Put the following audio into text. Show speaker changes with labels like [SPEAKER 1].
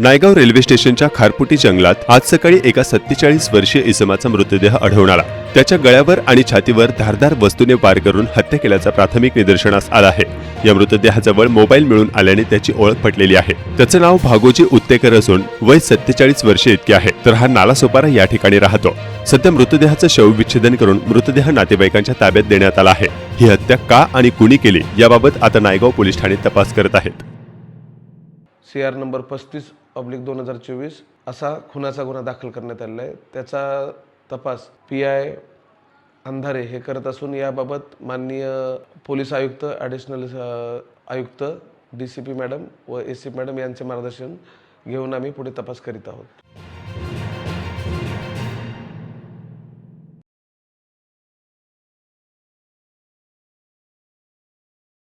[SPEAKER 1] Naigaon railway स्टेशनच्या खारपुटी जंगलात आज सकाळी एका सत्तेचाळीस वर्षीय इसमाचा मृतदेह आढळून आला. त्याच्या गळ्यावर आणि छातीवर धारदार वस्तूने वार करून हत्या केल्याचा प्राथमिक निदर्शनास आला आहे. या मृतदेहाजवळ मोबाईल मिळून आल्याने त्याची ओळख पटलेली आहे. त्याचं नाव भागोजी उत्तेकर असून वय सत्तेचाळीस वर्षे इतके आहे. तर हा नालासोपारा या ठिकाणी राहतो. सध्या मृतदेहाचं शवविच्छेदन करून मृतदेह नातेवाईकांच्या ताब्यात देण्यात आला आहे. ही हत्या का आणि कुणी केली याबाबत आता नायगाव पोलीस ठाणे तपास करत आहेत.
[SPEAKER 2] सी आर नंबर पस्तीस ऑब्लिक दोन हजार चोवीस असा खुनाचा गुन्हा दाखल करण्यात आलेला आहे. त्याचा तपास पी आय अंधारे हे करत असून याबाबत माननीय पोलीस आयुक्त ॲडिशनल आयुक्त डी सी पी मॅडम व एस सी मॅडम यांचे मार्गदर्शन घेऊन आम्ही पुढे तपास करीत आहोत.